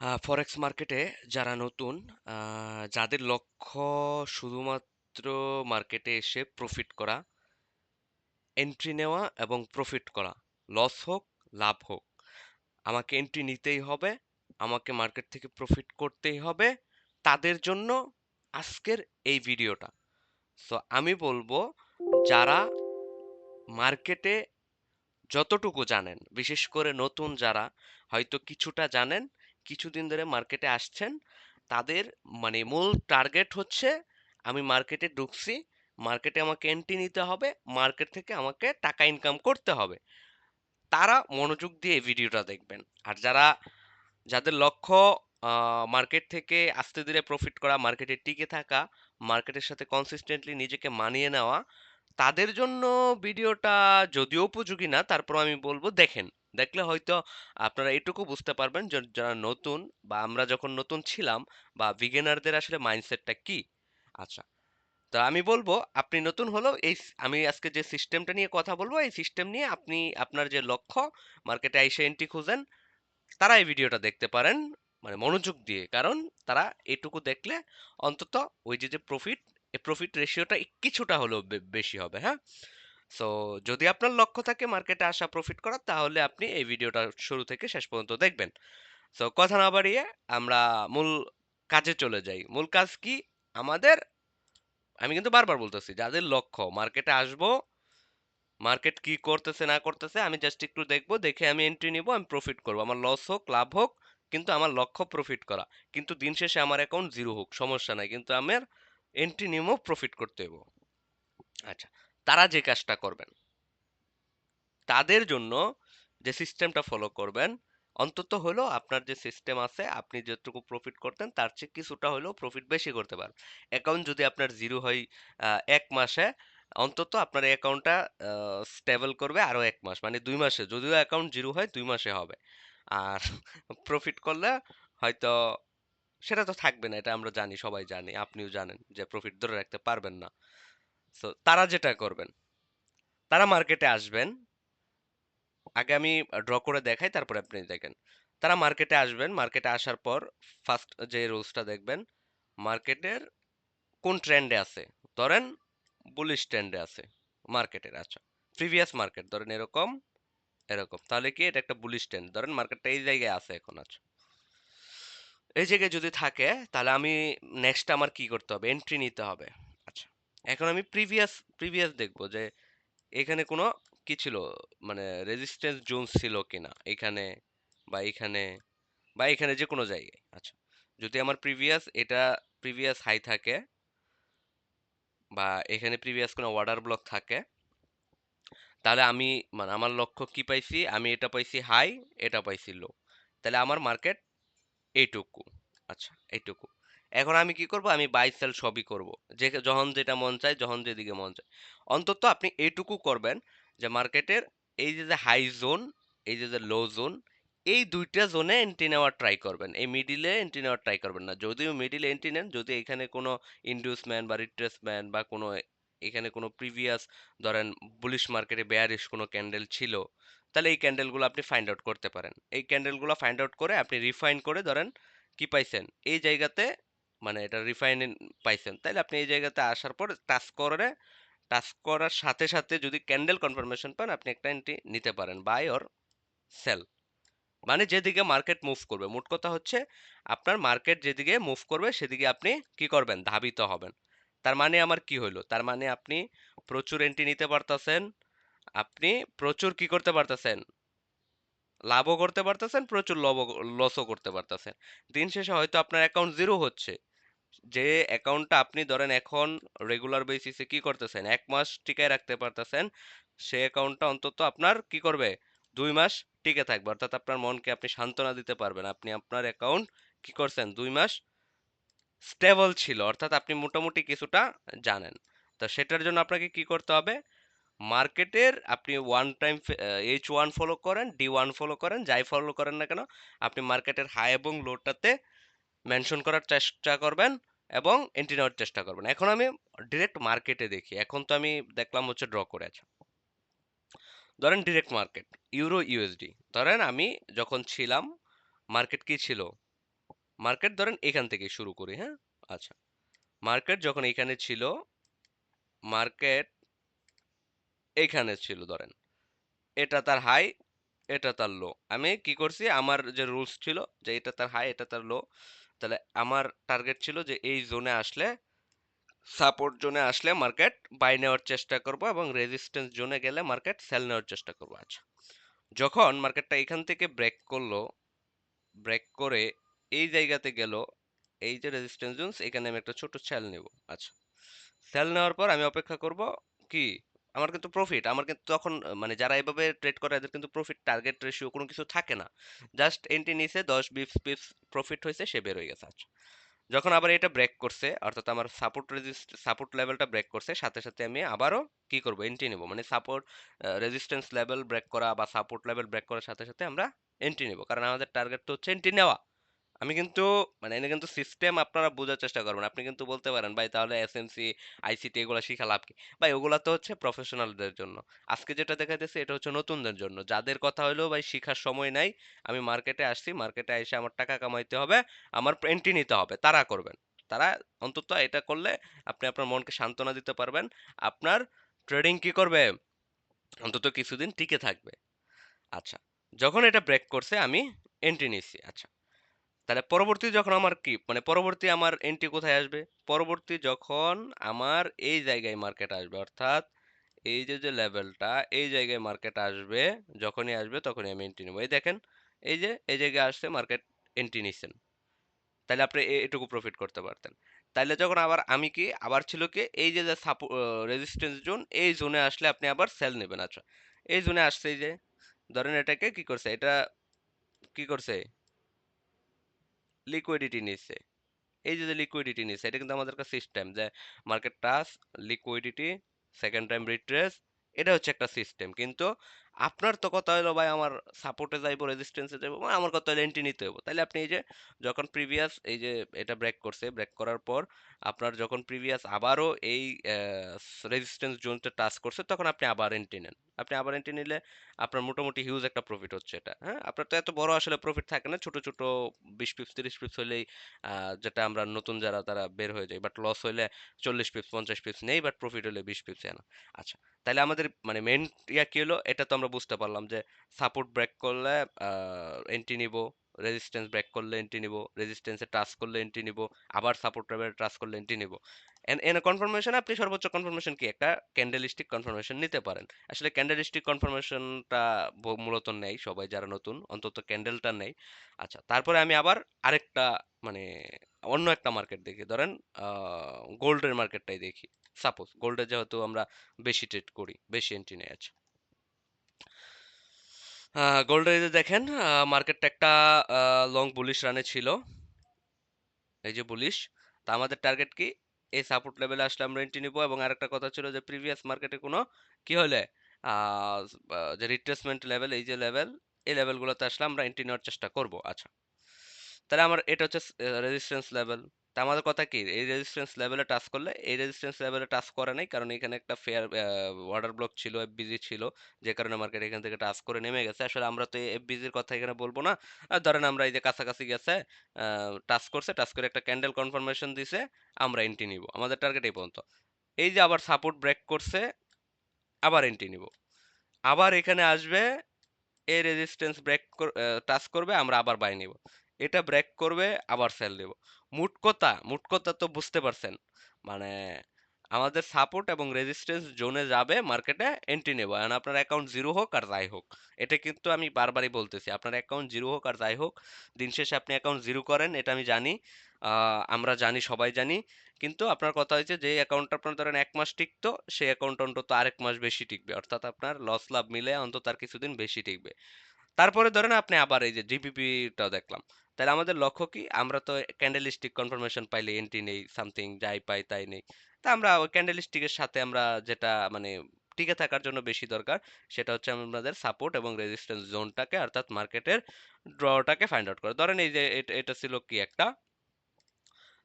ফরেক্স মার্কেটে যারা নতুন যাদের লক্ষ্য শুধুমাত্র মার্কেটে এসে প্রফিট করা এন্ট্রি নেওয়া এবং প্রফিট করা। লস হোক, লাভ হোক। আমাকে এন্ট্রি নিতেই হবে, আমাকে মার্কেট থেকে প্রফিট করতেই হবে। তাদের জন্য আজকের এই ভিডিওটা। সো আমি বলব, যারা মার্কেটে যতটুকু জানেন, বিশেষ করে নতুন যারা, হয়তো কিছুটা জানেন কিছুদিন ধরে মার্কেটে আসছেন। তাদের মানে মূল টার্গেট হচ্ছে, আমি মার্কেটে ঢুকছি, মার্কেটে আমাকে এন্ট্রি নিতে হবে, মার্কেট থেকে আমাকে টাকা ইনকাম করতে হবে। তারা মনোযোগ দিয়ে এই ভিডিওটা দেখবেন। আর যারা, যাদের লক্ষ্য মার্কেট থেকে আস্তে ধীরে প্রফিট করা, মার্কেটে টিকে থাকা, মার্কেটের সাথে কনসিস্টেন্টলি নিজেকে মানিয়ে নেওয়া, তাদের জন্য ভিডিওটা যদিও উপযোগী না তারপর আমি বলব দেখেন। দেখলে হয়তো আপনারা এটুকু বুঝতে পারবেন যারা নতুন বা আমরা যখন নতুন ছিলাম বা বিগিনারদের আসলে মাইন্ডসেটটা কি? আচ্ছা তো আমি বলব আপনি নতুন হলেও এই আমি আজকে যে সিস্টেমটা নিয়ে কথা বলব, এই সিস্টেম নিয়ে আপনি আপনার যে লক্ষ্য মার্কেটে আইসে এন্ট্রি খুঁজেন, তারা এই ভিডিওটা দেখতে পারেন মানে মনোযোগ দিয়ে। কারণ তারা এটুকু দেখলে অন্তত ওই যে যে প্রফিট এই প্রফিট রেশিওটা কিছুটা হলেও বেশি হবে হ্যাঁ? সো যদি আপনার লক্ষ্য থাকে মার্কেটে আসা প্রফিট করা তাহলে আপনি এই ভিডিওটা শুরু থেকে শেষ পর্যন্ত দেখবেন। সো কথা না বাড়িয়ে আমরা মূল কাজে চলে যাই। মূল কাজ কি? আমাদের, আমি কিন্তু বারবার বলতেছি, যাদের লক্ষ্য, মার্কেটে আসব, মার্কেট কি করতেছে, না করতেছে, আমি জাস্ট একটু দেখব, দেখে আমি এন্ট্রি নিব, আমি প্রফিট করব। আমার লস হোক, লাভ হোক, কিন্তু আমার লক্ষ্য প্রফিট করা। কিন্তু দিন শেষে আমার অ্যাকাউন্ট জিরো হোক, সমস্যা নাই, কিন্তু আমার এন্ট্রি নিয়েও প্রফিট করতে হইব। আচ্ছা তারা যে কাজটা করবেন, তাদের জন্য যে সিস্টেমটা ফলো করবেন, অন্তত হলো আপনার যে সিস্টেম আছে, আপনি যতটুকু প্রফিট করতেন, তার চেয়ে কিছুটা হলেও প্রফিট বেশি করতে পারেন অ্যাকাউন্ট যদি আপনার জিরো হয় এক মাসে, অন্তত আপনার অ্যাকাউন্টটা স্টেবল করবে আরও এক মাস মানে দুই মাসে। যদিও অ্যাকাউন্ট জিরো হয়, দুই মাসে হবে। আর প্রফিট করলে হয়তো সেটা তো থাকবে না, এটা আমরা জানি, সবাই জানি, আপনিও জানেন যে প্রফিট ধরে রাখতে পারবেন না। তো তারা যেটা করবেন, তারা মার্কেটে আসবেন। আগে আমি ড্র করে দেখাই, তারপরে আপনি দেখেন। তারা মার্কেটে আসবেন মার্কেটে আসার পর ফার্স্ট যে রুলসটা দেখবেন মার্কেটের কোন ট্রেন্ডে আছে? ধরেন বুলিশ ট্রেন্ডে আছে মার্কেটের আচ্ছা। প্রিভিয়াস মার্কেট ধরেন এরকম এরকম। তাহলে কি এটা একটা বুলিশ ট্রেন্ড ধরেন মার্কেটটা এই জায়গায় আছে এখন আচ্ছা। এই জায়গায় যদি থাকে, তাহলে আমি নেক্সট আমার কি করতে হবে? এন্ট্রি নিতে হবে। এখন আমি প্রিভিয়াস প্রিভিয়াস দেখব যে এখানে কোনো কি ছিল? মানে রেজিস্ট্যান্স জোন ছিল কিনা? এখানে বা এখানে বা এখানে যে কোনো জায়গায়। আচ্ছা যদি আমার প্রিভিয়াস এটা প্রিভিয়াস হাই থাকে বা এখানে প্রিভিয়াস কোনো ওয়াটার ব্লক থাকে, তাহলে আমি মানে আমার লক্ষ্য কি পাইছি? আমি এটা পাইছি হাই এটা পাইছি লো তাহলে আমার মার্কেট এইটুকু। আচ্ছা এইটুকু। এখন আমি কি করব? আমি বাই সেল সবই করব। যে যখন যেটা মন চায়, যখন যেদিকে মন চায়। অন্তত আপনি এইটুকু করবেন যে মার্কেটের এই যে যে হাই জোন এই যে যে লো জোন এই দুইটা জোনে এন্ট্রি নেওয়ার ট্রাই করবেন। এই মিডিলে এন্ট্রি নেওয়ার ট্রাই করবেন না। যদিও মিডিলে এন্ট্রি নেন, যদি এখানে কোনো ইন্ডিউসমেন্ট বা রিট্রেসমেন্ট বা কোনো এখানে কোনো প্রিভিয়াস ধরেন বুলিশ মার্কেটে বেয়ারিশ কোনো ক্যান্ডেল ছিল, তাহলে এই ক্যান্ডেলগুলো আপনি ফাইন্ড আউট করতে পারেন। এই ক্যান্ডেলগুলো ফাইন্ড আউট করে আপনি রিফাইন করে ধরেন কি পাইছেন? এই জায়গাতে মানে এটা রিফাইন পাইছেন তাহলে আপনি এই জায়গাতে আসার পর টাচ করে টাচ করার সাথে সাথে যদি ক্যান্ডেল কনফার্মেশন পান, আপনি একটা এন্ট্রি নিতে পারেন বাই অর সেল মানে যেদিকে মার্কেট মুভ করবে। মোট কথা হচ্ছে, আপনার মার্কেট যেদিকে মুভ করবে, সেদিকে আপনি কি করবেন? ধাবিত হবেন। তার মানে আমার কি হইল? তার মানে আপনি প্রচুর এন্ট্রি নিতে পারতেছেন, আপনি প্রচুর কি করতে পারতেছেন? লাভও করতে পারতেছেন, প্রচুর লব লসও করতে পারতেছেন। দিন শেষে হয়তো আপনার অ্যাকাউন্ট জিরো হচ্ছে। যে অ্যাকাউন্টটা আপনি ধরেন এখন রেগুলার বেসিসে কি করতেছেন? এক মাস টিকায় রাখতে পারতেছেন, সে অ্যাকাউন্টটা অন্তত আপনার কি করবে? দুই মাস টিকে থাকবে। অর্থাৎ আপনার মনকে আপনি সান্ত্বনা দিতে পারবেন। আপনি আপনার অ্যাকাউন্ট কি করছেন? দুই মাস স্টেবল ছিল। অর্থাৎ আপনি মোটামুটি কিছুটা জানেন। তো সেটার জন্য আপনাকে কি করতে হবে? মার্কেটের আপনি one time H one follow করেন ডি ওয়ান ফলো করেন, যাই ফলো করেন না কেন, আপনি মার্কেটের হাই এবং লোটাতে মেনশন করার চেষ্টা করবেন। এবং এন্ট্রি নেওয়ার চেষ্টা করবেন। এখন আমি ডিরেক্ট মার্কেটে দেখি। এখন তো আমি দেখলাম হচ্ছে ড্র করে আছে। ধরেন ডিরেক্ট মার্কেট ইউরো ইউএসডি ধরেন আমি যখন ছিলাম মার্কেট কি ছিল? মার্কেট ধরেন এখান থেকে শুরু করি হ্যাঁ? আচ্ছা। মার্কেট যখন এখানে ছিল মার্কেট এখানে ছিল ধরেন। এটা তার হাই এটা তার লো আমি কি করছি? আমার যে রুলস ছিল যে এটা তার হাই এটা তার লো তাহলে আমার টার্গেট ছিল যে এই জোনে আসলে সাপোর্ট জোনে আসলে মার্কেট বাই নেওয়ার চেষ্টা করব এবং রেজিস্ট্যান্স জোনে গেলে মার্কেট সেল নেওয়ার চেষ্টা করব। আচ্ছা যখন মার্কেটটা এখান থেকে ব্রেক করল ব্রেক করে এই জায়গাতে গেল, এই যে রেজিস্ট্যান্স জোনস এখানে আমি একটা ছোট সেল নেব। আচ্ছা সেল নেওয়ার পর আমি অপেক্ষা করব কি? আমার কিন্তু প্রফিট আমার কিন্তু তখন মানে যারা এভাবে ট্রেড করে এদের কিন্তু প্রফিট টার্গেট রেশিও কোনো কিছু থাকে না। জাস্ট এন্ট্রি নিছে, দশ বিপস পিপস প্রফিট হয়েছে সে বের হয়ে গেছে আচ্ছা যখন আবার এটা ব্রেক করছে, অর্থাৎ আমার সাপোর্ট রেজিস্ট সাপোর্ট লেভেলটা ব্রেক করছে, সাথে সাথে আমি আবারও কি করব? এন্ট্রি নেব। মানে সাপোর্ট রেজিস্ট্যান্স লেভেল ব্রেক করা বা সাপোর্ট লেভেল ব্রেক করার সাথে সাথে আমরা এন্ট্রি নেব। কারণ আমাদের টার্গেট তো হচ্ছে এন্ট্রি নেওয়া। আমি কিন্তু মানে এনে কিন্তু সিস্টেম আপনারা বোঝার চেষ্টা করবেন। আপনি কিন্তু বলতে পারেন, ভাই, তাহলে এসএমসি আইসিটি এগুলো শিখা লাভ কি? ভাই, ওগুলো তো হচ্ছে প্রফেশনালদের জন্য। আজকে যেটা দেখাইতেছে, এটা হচ্ছে নতুনদের জন্য। যাদের কথা হলো ভাই, শিখার সময় নাই, আমি মার্কেটে আসছি মার্কেটে এসে আমার টাকা কামাইতে হবে, আমার এন্ট্রি নিতে হবে। তারা করবেন। তারা অন্তত এটা করলে আপনি আপনার মনকে সান্ত্বনা দিতে পারবেন। আপনার ট্রেডিং কি করবে? অন্তত কিছুদিন টিকে থাকবে। আচ্ছা যখন এটা ব্রেক করছে, আমি এন্ট্রি নিচ্ছি আচ্ছা তাহলে পরবর্তী যখন আমার কি মানে পরবর্তী আমার এন্ট্রি কোথায় আসবে? পরবর্তী যখন আমার এই জায়গায় মার্কেট আসবে, অর্থাৎ এই যে যে লেভেলটা এই জায়গায় মার্কেট আসবে, যখনই আসবে তখনই আমি এন্ট্রি নেব। এই দেখেন, এই যে, এই জায়গায় আসছে মার্কেট এন্ট্রি নিচ্ছেন তাহলে আপনি এটুকু প্রফিট করতে পারতেন। তাহলে যখন আবার আমি কি, আবার ছিল কি, এই যে যে রেজিস্ট্যান্স জোন এই জোনে আসলে আপনি আবার সেল নেবেন। আচ্ছা এই জোনে আসছে যে, ধরেন এটাকে কি করছে, এটা কি করছে? লিকুইডিটি নিচ্ছে। এই যে লিকুইডিটি নিচ্ছে, এটা কিন্তু আমাদের কাছে সিস্টেম যে মার্কেট টাস লিকুইডিটি সেকেন্ড টাইম রিট্রেস এটা হচ্ছে একটা সিস্টেম কিন্তু আপনার তো কথা হলো ভাই, আমার সাপোর্টে যাইবো রেজিস্ট্যান্সে যাইবো মানে আমার কথা হলো এন্ট্রি নিতে হইব। তাহলে আপনি এই যে, যখন প্রিভিয়াস এই যে, এটা ব্রেক করছে ব্রেক করার পর আপনার যখন প্রিভিয়াস আবারও এই রেজিস্ট্যান্স জোনটা টাচ করছে, তখন আপনি আবার এন্ট্রি নেন। আপনি আবার এন্ট্রি নিলে আপনার মোটামুটি হিউজ একটা প্রফিট হচ্ছে এটা হ্যাঁ? আপনার তো এত বড় আসলে প্রফিট থাকে না, ছোট ছোট বিশ পিপস তিরিশ পিপস হলেই যেটা আমরা নতুন যারা, তারা বের হয়ে যায় বাট লস হলে চল্লিশ পিপস পঞ্চাশ পিপস নেই বাট প্রফিট হলে বিশ পিপস না। আচ্ছা তাহলে আমাদের মানে মেন ইয়া কি হলো, এটা তো আমরা বুঝতে পারলাম যে সাপোর্ট ব্রেক করলে এন্ট্রি নিব রেজিস্ট্যান্স ব্রেক করলে এন্ট্রি নিব রেজিস্ট্যান্সে টাচ করলে এন্ট্রি নিব, আবার সাপোর্ট লেভেলে টাচ করলে এন্ট্রি নিব। এন কনফার্মেশন আপনি সর্বোচ্চ কনফার্মেশন কি? একটা ক্যান্ডেলিস্টিক কনফার্মেশন নিতে পারেন। আসলে ক্যান্ডেলিস্টিক কনফার্মেশনটা মূলত নেই, সবাই যারা নতুন, অন্তত ক্যান্ডেলটা নেই। আচ্ছা তারপরে আমি আবার আরেকটা মানে অন্য একটা মার্কেট দেখি। ধরেন গোল্ডের মার্কেটটাই দেখি। সাপোজ গোল্ডে যেহেতু আমরা বেশি ট্রেড করি, বেশি এন্ট্রি নেই আছে গোল্ডে যদি দেখেন মার্কেটটা একটা লং বুলিশ রানে ছিল। এই যে বুলিশ তা আমাদের টার্গেট কি? এই সাপোর্ট লেভেলে আসলে আমরা এন্ট্রি নিব এবং আরেকটা কথা ছিল যে প্রিভিয়াস মার্কেটে কোনো কি হলে যে রিট্রেসমেন্ট লেভেল এই যে লেভেল এই লেভেলগুলোতে আসলে আমরা এন্ট্রি নেওয়ার চেষ্টা করব। আচ্ছা তাহলে আমার এটা হচ্ছে রেজিস্ট্যান্স লেভেল তা আমাদের কথা কি? এই রেজিস্ট্যান্স লেভেলে টাচ করলে, এই রেজিস্ট্যান্স লেভেলে টাচ করে নাই, কারণ এখানে একটা ফেয়ার অর্ডার ব্লক ছিল এফবিজি ছিল, যে কারণে মার্কেট এখান থেকে টাচ করে নেমে গেছে। আসলে আমরা তো এফবিজির কথা এখানে বলব না। ধরেন আমরা এই যে কাছাকাছি গেছে টাচ করছে টাচ করে একটা ক্যান্ডেল কনফার্মেশন দিছে, আমরা এন্ট্রি নিব। আমাদের টার্গেট এই পর্যন্ত। এই যে আবার সাপোর্ট ব্রেক করছে, আবার এন্ট্রি নিব। আবার এখানে আসবে, এই রেজিস্ট্যান্স ব্রেক টাচ করবে, আমরা আবার বাই নিব। এটা ব্রেক করবে, আবার সেল দেব। মোট কথা মোট কথা তো বুঝতে পারছেন। মানে আমাদের সাপোর্ট এবং রেজিস্ট্যান্স জোনে যাবে মার্কেটে এন্ট্রি নেব। আর আপনার অ্যাকাউন্ট জিরো হোক আর যাই হোক, এটা কিন্তু আমি বারবারই বলতেছি। আপনার অ্যাকাউন্ট জিরো হোক আর যাই হোক, দিন শেষে আপনি অ্যাকাউন্ট জিরো করেন, এটা আমি জানি আমরা জানি, সবাই জানি। কিন্তু আপনার কথা হয়েছে যে অ্যাকাউন্টটা আপনার ধরেন এক মাস টিকতো, সেই অ্যাকাউন্ট অন্তত আরেক মাস বেশি টিকবে। অর্থাৎ আপনার লস লাভ মিলে অন্তত আর কিছুদিন বেশি টিকবে। তারপরে ধরেন আপনি আবার এই যে জিপিপিটাও দেখলাম। তাহলে আমাদের লক্ষ্য কি? আমরা তো ক্যান্ডেলিস্টিক কনফার্মেশন পাইলে এন্ট্রি নেই সামথিং যাই পাই তাই নেই। তা আমরা ওই ক্যান্ডেলিস্টিকের সাথে আমরা যেটা মানে টিকে থাকার জন্য বেশি দরকার, সেটা হচ্ছে আমাদের সাপোর্ট এবং রেজিস্ট্যান্স জোনটাকে অর্থাৎ মার্কেটের ড্রটাকে ফাইন্ড আউট করে। ধরেন এই যে এটা ছিল কি একটা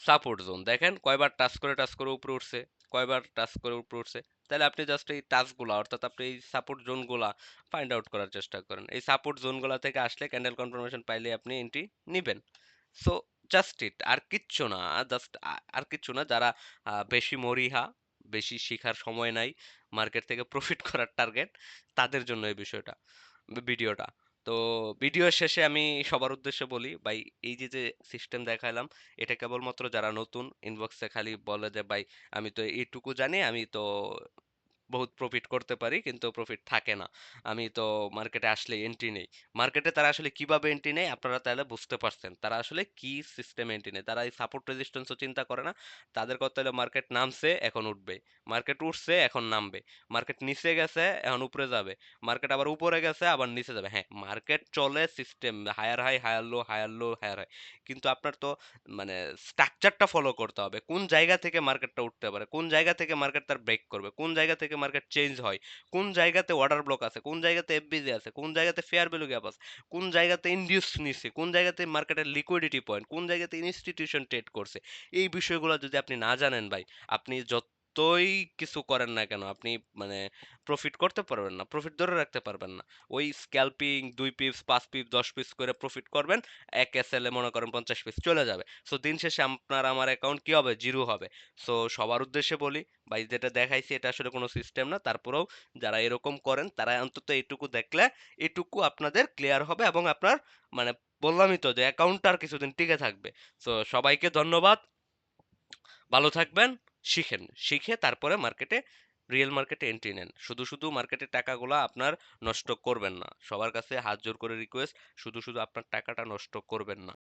সাপোর্ট জোন দেখেন কয়বার টাচ করে টাচ করে উপরে উঠছে, কয়বার টাচ করে উপরে উঠছে। তাহলে আপনি জাস্ট এই টাস্কগুলা অর্থাৎ আপনি এই সাপোর্ট জোনগুলা ফাইন্ড আউট করার চেষ্টা করেন। এই সাপোর্ট জোনগুলা থেকে আসলে ক্যান্ডেল কনফার্মেশন পাইলে আপনি এন্ট্রি নেবেন। সো জাস্ট ইট আর কিচ্ছু না জাস্ট আর কিচ্ছু না, যারা বেশি মরিহা, বেশি শিখার সময় নাই মার্কেট থেকে প্রফিট করার টার্গেট তাদের জন্য এই বিষয়টা, ভিডিওটা। তো ভিডিও শেষে আমি সবার উদ্দেশ্যে বলি, ভাই, এই যে যে সিস্টেম দেখালাম, এটা কেবলমাত্র যারা নতুন ইনবক্সে খালি বলে যে, ভাই, আমি তো এইটুকু জানি, আমি তো বহুত প্রফিট করতে পারি, কিন্তু প্রফিট থাকে না। আমি তো মার্কেটে আসলে এন্ট্রি নেই। মার্কেটে তারা আসলে কীভাবে এন্ট্রি নেয়, আপনারা তাহলে বুঝতে পারছেন। তারা আসলে কি সিস্টেম এন্ট্রি নেয়? তারা এই সাপোর্ট রেজিস্ট্যান্সও চিন্তা করে না। তাদের কথা হলো মার্কেট নামছে, এখন উঠবে। মার্কেট উঠছে, এখন নামবে। মার্কেট নিচে গেছে, এখন উপরে যাবে। মার্কেট আবার উপরে গেছে, আবার নিচে যাবে। হ্যাঁ মার্কেট চলে system higher high higher low higher low higher high কিন্তু আপনার তো মানে স্ট্রাকচারটা ফলো করতে হবে। কোন জায়গা থেকে মার্কেটটা উঠতে পারে? কোন জায়গা থেকে মার্কেট তার ব্রেক করবে? কোন জায়গা থেকে মার্কেট চেঞ্জ হয়। কোন জায়গাতে অর্ডার ব্লক আছে, কোন জায়গাতে এফবিজি আছে, কোন জায়গাতে ফেয়ার ভ্যালু গ্যাপ আছে, কোন জায়গাতে ইন্ডিউস নিচ্ছে, কোন জায়গাতে মার্কেটের লিকুইডিটি পয়েন্ট কোন জায়গাতে ইনস্টিটিউশন ট্রেড করছে, এই বিষয়গুলো যদি আপনি না জানেন ভাই, আপনি যতই কিছু করেন না কেন, আপনি মানে প্রফিট করতে পারবেন না প্রফিট ধরে রাখতে পারবেন না। ওই স্ক্যাল্পিং দুই পিপস পাঁচ পিপ দশ পিস করে প্রফিট করবেন, এক এস এল মনে করেন পঞ্চাশ পিস চলে যাবে। সো দিন শেষে আপনার, আমার অ্যাকাউন্ট কি হবে? জিরো হবে। সো সবার উদ্দেশ্যে বলি, ভাই যেটা দেখাইছি এটা আসলে কোনো সিস্টেম না। তারপরেও যারা এরকম করেন, তারা অন্তত এইটুকু দেখলে এটুকু আপনাদের ক্লিয়ার হবে এবং আপনার মানে বললামই তো যে অ্যাকাউন্টটা আর কিছুদিন টিকে থাকবে। সো সবাইকে ধন্যবাদ। ভালো থাকবেন। শিখেন। শিখে তারপরে মার্কেটে রিয়েল মার্কেটে এন্ট্রি নেন। শুধু শুধু মার্কেটের টাকাগুলো আপনার নষ্ট করবেন না। সবার কাছে হাত জোর করে রিকোয়েস্ট শুধু শুধু আপনার টাকাটা নষ্ট করবেন না।